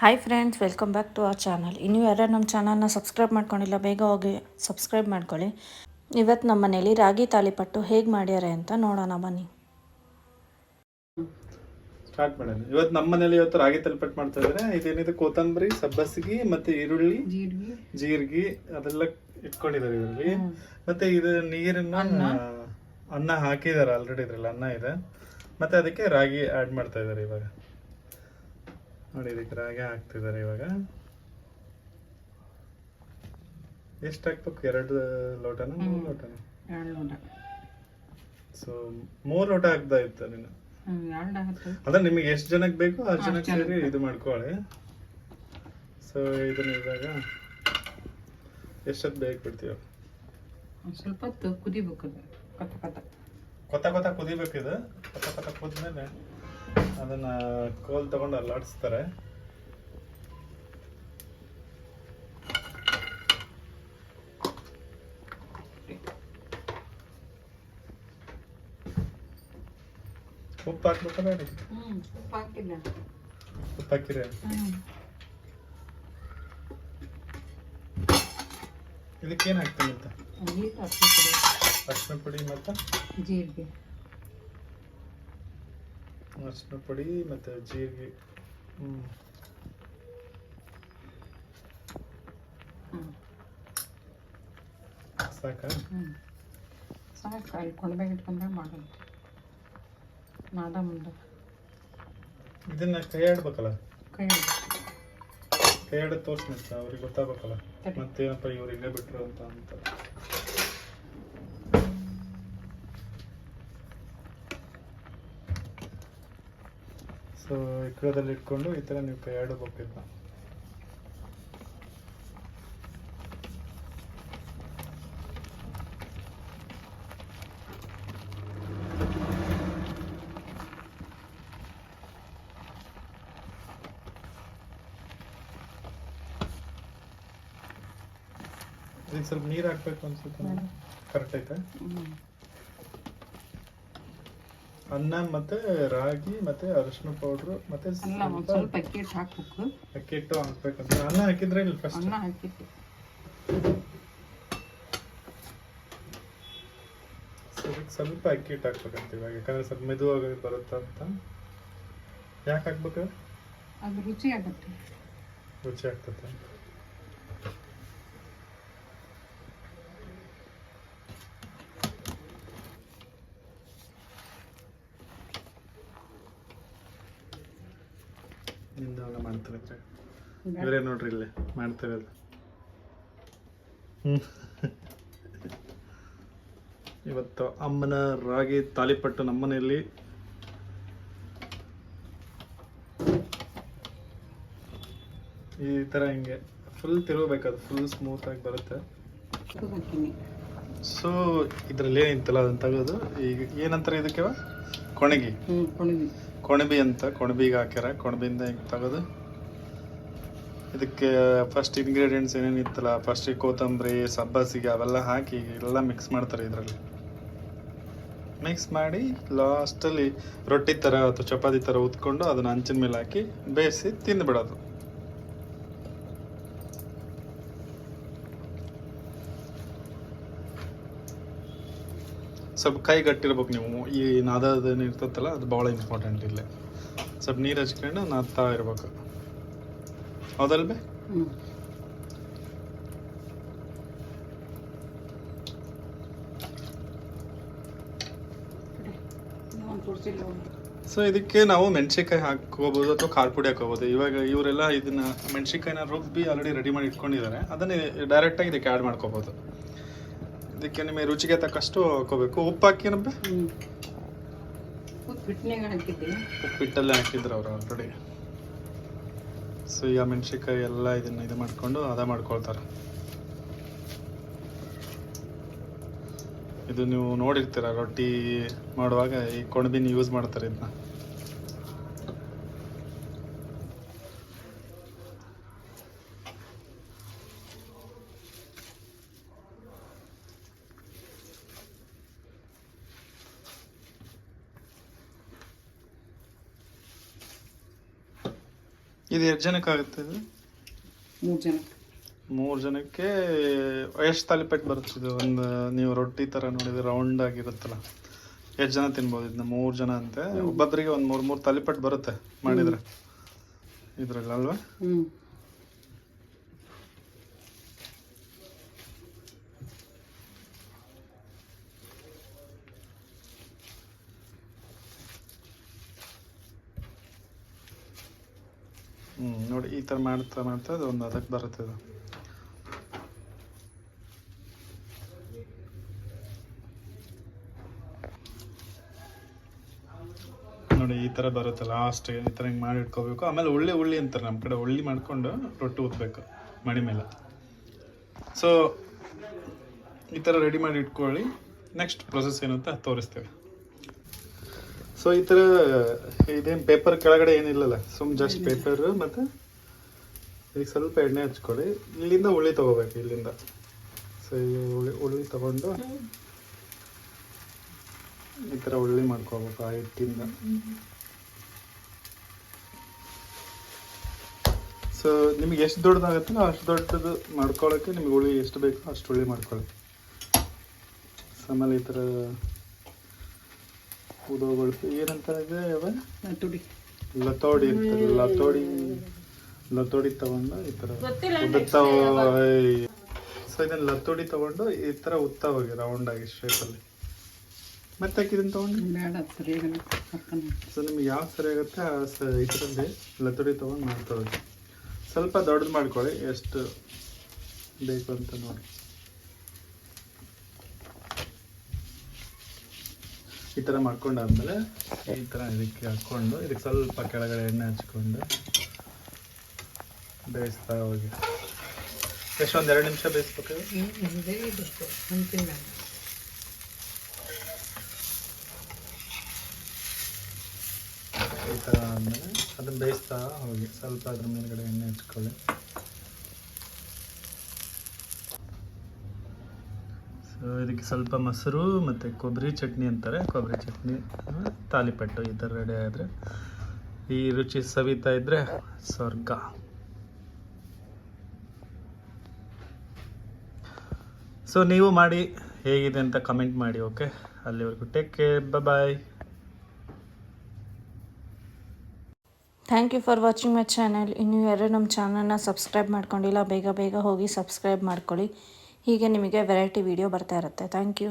Hi friends welcome back to our channel ಇನ್ನೂ ಯಾರ್ಯಾರು ನಮ್ಮ ಚಾನಲ್ನ ಸಬ್ಸ್ಕ್ರೈಬ್ ಮಾಡ್ಕೊಂಡಿಲ್ಲ ಬೇಗ ಹೋಗಿ ಸಬ್ಸ್ಕ್ರೈಬ್ ಮಾಡ್ಕೊಳ್ಳಿ. ಇವತ್ತು ನಮ್ಮ ಮನೇಲಿ ರಾಗಿ ತಾಲಿಪಟ್ಟು ಹೇಗೆ ಮಾಡ್ಯಾರೆ ಅಂತ ನೋಡೋಣ ಬನ್ನಿ. ಸ್ಟಾರ್ಟ್ ಮಾಡೋಣ. ಇವತ್ತು ನಮ್ಮ ಮನೇಲಿ ಇವತ್ತು ರಾಗಿ ತಾಳಿಪಟ್ಟು ಮಾಡ್ತಾ ಇದ್ದಾರೆ ಇದೇನಿದೆ? ಕೊತ್ತಂಬರಿ ಸಬ್ಬಸಿಗೆ ಮತ್ತೆ ಈರುಳ್ಳಿ ಜೀರಿಗೆ ಜೀರಿಗೆ ಅದೆಲ್ಲ ಇಟ್ಕೊಂಡಿದ್ದಾರೆ ಇದರಲ್ಲಿ. ಮತ್ತೆ ಇದು ನೀರನ್ನ ಅನ್ನ. ಹಾಕಿದ್ದಾರೆ ಆಲ್ರೆಡಿ ಇದ್ರಲ್ಲಿ ಅನ್ನ ಇದೆ. ಮತ್ತೆ ಅದಕ್ಕೆ ರಾಗಿ ಆಡ್ ಮಾಡ್ತಾ ಇದ್ದಾರೆ ಇವಾಗ. ನೋಡಿ ಇದಕ್ಕೆ ರಾಗಿ ಹಾಕ್ತಿದ್ದಾರೆ ಇವಾಗ. ಎಷ್ಟು ಹಾಕ್ಬೇಕು? ಎರಡು ಲೋಟನ? ಮೂರು ಲೋಟನ? ಎರಡು ಲೋಟ. ಸೊ ಮೂರು ಲೋಟ ಹಾಕ್ತಾ ಇತ್ತು ನೀನು ಅದೇ ನಿಮಗೆ ಎಷ್ಟು ಜನಕ್ಕೆ ಬೇಕು? ಆ ಜನಕ್ಕೆ ಸೇರಿ ಇದು ಮಾಡ್ಕೊಳ್ಳಿ ಸೊ ಇದನ್ನ ಇವಾಗ ಎಷ್ಟೊತ್ತು ಬೇಗ ಬಿಡ್ತೀವಿ ಸ್ವಲ್ಪ ಹೊತ್ತು ಕುದಿಬೇಕು ಕತ್ತ ಕತ್ತ. ಕೊತ್ತ ಕೊತ್ತ ಕುದಿಬೇಕು ಇದು ಕೊತ್ತ ಕೊತ್ತ ಕುದ್ಮೇಲೆ ಅದನ್ನ ಕೋಲ್ ತಗೊಂಡು ಅಲ್ಲಾಡಿಸ್ತಾರೆ. ಉಪ್ಪು ಹಾಕ್ಬೇಕಲ್ಲ ಹೇಳಿ ಉಪ್ಪು ಹಾಕಿಲ್ಲ ಉಪ್ಪು ಹಾಕಿರಿ ಇದಕ್ಕೇನು ಹಾಕ್ತೀನಿ ಅಂತ? ಅರಿಶಿನ ಪುಡಿ ಮತ್ತು? ಜೀರಿಗೆ. ಅರಿಶಿನ ಪುಡಿ ಮತ್ತು ಜೀರಿಗೆ. ಸಾಕಾ? ಸಾಕು? ಅಲ್ಲಿ ಕೊಂಡ್ಬೇಕು ಇಟ್ಕೊಂಡ್ರೆ ಮಾಡೋದು ನಾದ ಮುಂದೆ. ಇದನ್ನ ಕೈ ಆಡ್ಬೇಕಲ್ಲ ಕೈ ಕೈ ಆಡೋದು ತೋರಿಸ್ನಂತ ಅವ್ರಿಗೆ ಗೊತ್ತಾಗ್ಬೇಕಲ್ಲ. ಮತ್ತೇನಪ್ಪ ಇವ್ರಿಗೆ ಹಿಂಗೆ ಬಿಟ್ರು ಅಂತ ಅಂತ. ಸೊ ಇಕ್ಕಳದಲ್ಲಿ ಇಟ್ಕೊಂಡು ಈ ಥರ ನೀವು ಎರಡು ಇದಕ್ಕೆ ಸ್ವಲ್ಪ ನೀರು ಹಾಕ್ಬೇಕು ಅನ್ಸುತ್ತೆ. ಕರೆಕ್ಟ್ ಐತೆ ಅನ್ನ ಮತ್ತೆ ರಾಗಿ ಮತ್ತೆ ಅರಿಶಿನ ಪೌಡ್ರು ಮತ್ತೆ ಅಲ್ಲ ಒಂದ್ ಸ್ವಲ್ಪ ಅಕ್ಕಿ ಹಿಟ್ಟು ಹಾಕ್ಬೇಕು. ಅಕ್ಕಿ ಹಿಟ್ಟು ಹಾಕ್ಬೇಕಂತ. ಅನ್ನ ಹಾಕಿದ್ರೆ ಇಲ್ಲಿ ಫಸ್ಟ್ ಅನ್ನ ಹಾಕಿತ್ತು ಅದಕ್ಕೆ ಸ್ವಲ್ಪ ಅಕ್ಕಿ ಹಿಟ್ಟು ಹಾಕ್ಬೇಕಂತ ಇವಾಗ. ಯಾಕಂದ್ರೆ ಸ್ವಲ್ಪ ಮೆದುವಾಗಿ ಬರುತ್ತೆ ಅಂತ. ಯಾಕೆ ಹಾಕ್ಬೇಕು? ಅದು ರುಚಿ ಆಗುತ್ತೆ ರುಚಿ ಆಗ್ತದೆ. ಮಾಡ್ತಾರೆ ಇವರೇ ನೋಡ್ರಿ ಇಲ್ಲೇ ಮಾಡ್ತಿರೋದು ಹ್ಮ್. ಇವತ್ತು ಅಮ್ಮನ ರಾಗಿ ತಾಲಿಪಟ್ಟು ನಮ್ಮನೆಯಲ್ಲಿ. ಈ ತರ ಹಿಂಗೆ ಫುಲ್ ತಿರುಗಬೇಕು ಅದು ಫುಲ್ ಸ್ಮೂತ್ ಆಗಿ ಬರುತ್ತೆ. ಸೊ ಇದ್ರಲ್ಲಿ ಏನಿತ್ತಲ್ಲ ಅದನ್ನ ತೆಗೆದು ಈಗ ಏನಂತಾರೆ ಇದಕ್ಕೆ ಕೊಣಗಿ. ಕೊಣಗಿ. ಕೊಣಬಿ ಅಂತ, ಕೊಣಬಿಗೆ ಹಾಕ್ಯಾರ. ಕೊಣಬಿಯಿಂದ ಹಿಂಗೆ ತೆಗೆದು. ಇದಕ್ಕೆ ಫಸ್ಟ್ ಇಂಗ್ರೀಡಿಯೆಂಟ್ಸ್ ಏನೇನಿತ್ತಲ್ಲ ಫಸ್ಟಿಗೆ ಫಸ್ಟ್ ಕೊತ್ತಂಬರಿ, ಸಬ್ಬಸಿಗೆ ಅವೆಲ್ಲ ಹಾಕಿ ಎಲ್ಲ ಮಿಕ್ಸ್ ಮಾಡ್ತಾರೆ ಇದರಲ್ಲಿ. ಮಿಕ್ಸ್ ಮಾಡಿ ಲಾಸ್ಟಲ್ಲಿ ರೊಟ್ಟಿ ಥರ ಅಥವಾ ಚಪಾತಿ ಥರ ಉತ್ಕೊಂಡು ಅದನ್ನು ಹಂಚಿನ ಮೇಲೆ ಹಾಕಿ ಬೇಯಿಸಿ ತಿಂದುಬಿಡೋದು. ಸ್ವಲ್ಪ ಕೈ ಗಟ್ಟಿರ್ಬೇಕು ನೀವು. ಈ ನಾದದೇನು ಇರ್ತತ್ತಲ್ಲ ಅದು ಭಾಳ ಇಂಪಾರ್ಟೆಂಟ್ ಇಲ್ಲೇ ಸ್ವಲ್ಪ ನೀರು ಹಚ್ಕೊಂಡು ನಾದ್ತಾ ಇರ್ಬೇಕು. ಹೌದಲ್ವೇ ಸೊ ಇದಕ್ಕೆ ನಾವು ಮೆಣಸಿನ್ಕಾಯಿ ಹಾಕೋಬೋದು ಅಥವಾ ಖಾರ ಪುಡಿ ಹಾಕೋಬೋದು ಇವಾಗ ಇವರೆಲ್ಲ ಇದನ್ನ ಮೆಣಸಿನ್ಕಾಯಿನ ರುಬ್ಬಿ ಆಲ್ರೆಡಿ ರೆಡಿ ಮಾಡಿ ಇಟ್ಕೊಂಡಿದ್ದಾರೆ. ಅದನ್ನೇ ಡೈರೆಕ್ಟಾಗಿ ಇದಕ್ಕೆ ಆ್ಯಡ್ ಮಾಡ್ಕೋಬೋದು. ಇದಕ್ಕೆ ನಿಮಗೆ ರುಚಿಗೆ ತಕ್ಕಷ್ಟು ಹಾಕೋಬೇಕು. ಉಪ್ಪು ಹಾಕಿ ಹಾಕಿದ್ದೆ ಉಪ್ಪಿಟ್ಟಲ್ಲೇ ಹಾಕಿದ್ರು ಅವರು ಆಲ್ರೆಡಿ ಸೊ ಈಗ ಮೆಣಸಿನ್ಕಾಯಿ ಎಲ್ಲ ಇದನ್ನ ಇದು ಮಾಡಿಕೊಂಡು ಅದ ಮಾಡ್ಕೊಳ್ತಾರೆ. ಇದು ನೀವು ನೋಡಿರ್ತೀರ ರೊಟ್ಟಿ ಮಾಡುವಾಗ ಈ ಕೊಣಬಿನ ಯೂಸ್ ಮಾಡ್ತಾರೆ ಇದನ್ನ. ಇದು ಎಷ್ಟು ಜನಕ್ಕೆ ಆಗುತ್ತೆ ಇದು? ಮೂರು ಜನ ಮೂರು ಜನಕ್ಕೆ ಎಷ್ಟು ತಾಲಿಪೇಟ್ ಬರುತ್ತೆ ಇದು? ಒಂದು ನೀವು ರೊಟ್ಟಿ ಥರ ನೋಡಿದ್ರೆ ರೌಂಡ್ ಆಗಿರುತ್ತಲ್ಲ ಎಷ್ಟು ಜನ ತಿನ್ಬೋದು ಇದನ್ನ? ಮೂರು ಜನ ಅಂತೆ? ಒಬ್ಬೊಬ್ಬರಿಗೆ ಒಂದು ಮೂರು ಮೂರು ತಾಲಿಪೆಟ್ಟು ಬರುತ್ತೆ ಮಾಡಿದರೆ. ಇದ್ರಲ್ಲಿ ಅಲ್ವಾ? ನೋಡಿ, ಈ ಥರ ಮಾಡ್ತಾ ಮಾಡ್ತಾ ಅದು ಒಂದು ಅದಕ್ಕೆ ಬರುತ್ತೆ ಇದು ನೋಡಿ, ಈ ಥರ ಬರುತ್ತೆ ಲಾಸ್ಟ್ ಈ ಥರ ಹಿಂಗೆ ಮಾಡಿ ಇಟ್ಕೋಬೇಕು. ಆಮೇಲೆ ಉಳ್ಳಿ ಉಳ್ಳಿ ಅಂತಾರೆ ನಮ್ಮ ಕಡೆ ಉಳ್ಳಿ ಮಾಡಿಕೊಂಡು ರೊಟ್ಟಿ ಊದ್ಬೇಕು, ಮಣಿ ಮೇಲೆ. ಸೊ ಈ ಥರ ರೆಡಿ ಮಾಡಿ ಇಟ್ಕೊಳ್ಳಿ. ನೆಕ್ಸ್ಟ್ ಪ್ರೊಸೆಸ್ ಏನಂತ ತೋರಿಸ್ತೇವೆ. ಸೊ ಈ ಥರ ಇದೇನು ಪೇಪರ್ ಕೆಳಗಡೆ ಏನಿಲ್ಲಲ್ಲ ಸುಮ್ ಜಸ್ಟ್ ಪೇಪರ್ ಮತ್ತು ಈಗ ಸ್ವಲ್ಪ ಎಣ್ಣೆ ಹಚ್ಕೊಳ್ಳಿ. ಇಲ್ಲಿಂದ ಉಳ್ಳಿ ತಗೋಬೇಕು ಇಲ್ಲಿಂದ. ಸೊ ಈ ಉಳ್ಳಿ ಉಳ್ಳಿ ತಗೊಂಡು ಈ ಥರ ಉಳ್ಳಿ ಮಾಡ್ಕೋಬೇಕು ಆ ಹಿಟ್ಟಿಂದ. ಸೊ ನಿಮ್ಗೆ ಎಷ್ಟು ದೊಡ್ಡದಾಗತ್ತಲ್ಲ ಅಷ್ಟು ದೊಡ್ಡದು ಮಾಡ್ಕೊಳ್ಳೋಕ್ಕೆ ನಿಮ್ಗೆ ಉಳ್ಳಿ ಎಷ್ಟು ಬೇಕೋ ಅಷ್ಟು ಉಳ್ಳಿ ಮಾಡ್ಕೊಳ್ಳಿ. ಆಮೇಲೆ ಈ ಥರ ಉದೋಗಳು ಏನಂತಾರೆ ಲತೋಡಿ. ಇರ್ತದೆ ಲತೋಡಿ ಲತೋಡಿ ತಗೊಂಡು ಈ ಥರ. ಉದುತ್ತಾವ ಸೊ ಇದನ್ನ ಲತೋಡಿ ತಗೊಂಡು ಈ ಥರ ಉತ್ತವಾಗಿ ಹೋಗಿ ರೌಂಡ್ ಆಗಿ ಶೇಪಲ್ಲಿ ಮತ್ತೆ ಇದನ್ನ ತಗೊಂಡು? ಸೊ ನಿಮ್ಗೆ ಯಾವ ಸರಿ ಆಗುತ್ತೆ ಆ ಸ ಇದರಲ್ಲಿ ಲತೋಡಿ ತಗೊಂಡು ಮಾಡ್ತಾ ಸ್ವಲ್ಪ ದೊಡ್ಡದು ಮಾಡ್ಕೊಳ್ಳಿ ಎಷ್ಟು ಬೇಕು ಅಂತ ನೋಡಿ. ಈ ಥರ ಮಾಡ್ಕೊಂಡಾದ್ಮೇಲೆ ಈ ಥರ ಇದಕ್ಕೆ ಹಾಕ್ಕೊಂಡು, ಇದಕ್ಕೆ ಸ್ವಲ್ಪ ಕೆಳಗಡೆ ಎಣ್ಣೆ ಹಚ್ಕೊಂಡು ಬೇಯಿಸ್ತಾ ಹೋಗಿ. ಎಷ್ಟೊಂದು ಎರಡು ನಿಮಿಷ ಬೇಯಿಸ್ಬೇಕು? ಈ ಥರ ಆದಮೇಲೆ ಅದನ್ನು ಬೇಯಿಸ್ತಾ ಹೋಗಿ. ಸ್ವಲ್ಪ ಅದ್ರ ಮೇಲ್ಗಡೆ ಎಣ್ಣೆ ಹಚ್ಕೊಳ್ಳಿ. ಸೊ ಇದಕ್ಕೆ ಸ್ವಲ್ಪ ಮೊಸರು ಮತ್ತು ಕೊಬ್ಬರಿ ಚಟ್ನಿ ಅಂತಾರೆ. ಕೊಬ್ಬರಿ ಚಟ್ನಿ ತಾಲಿಪಟ್ಟು ಈ ಥರ ರೆಡಿ ಆದರೆ. ಈ ರುಚಿ ಸವಿತಾ ಇದ್ದರೆ ಸ್ವರ್ಗ. ಸೊ ನೀವು ಮಾಡಿ ಹೇಗಿದೆ ಅಂತ ಕಮೆಂಟ್ ಮಾಡಿ ಓಕೆ ಅಲ್ಲಿವರೆಗೂ take care bye thank you for watching my channel ಇನ್ನು ಯಾರು ನಮ್ಮ ಚಾನಲ್ನ ಸಬ್ಸ್ಕ್ರೈಬ್ ಮಾಡ್ಕೊಂಡಿಲ್ಲ, ಬೇಗ ಬೇಗ ಹೋಗಿ ಸಬ್ಸ್ಕ್ರೈಬ್ ಮಾಡ್ಕೊಳ್ಳಿ. ಹೀಗೆ ನಿಮಗೆ ವೆರೈಟಿ ವಿಡಿಯೋ ಬರ್ತಾ ಇರುತ್ತೆ. Thank you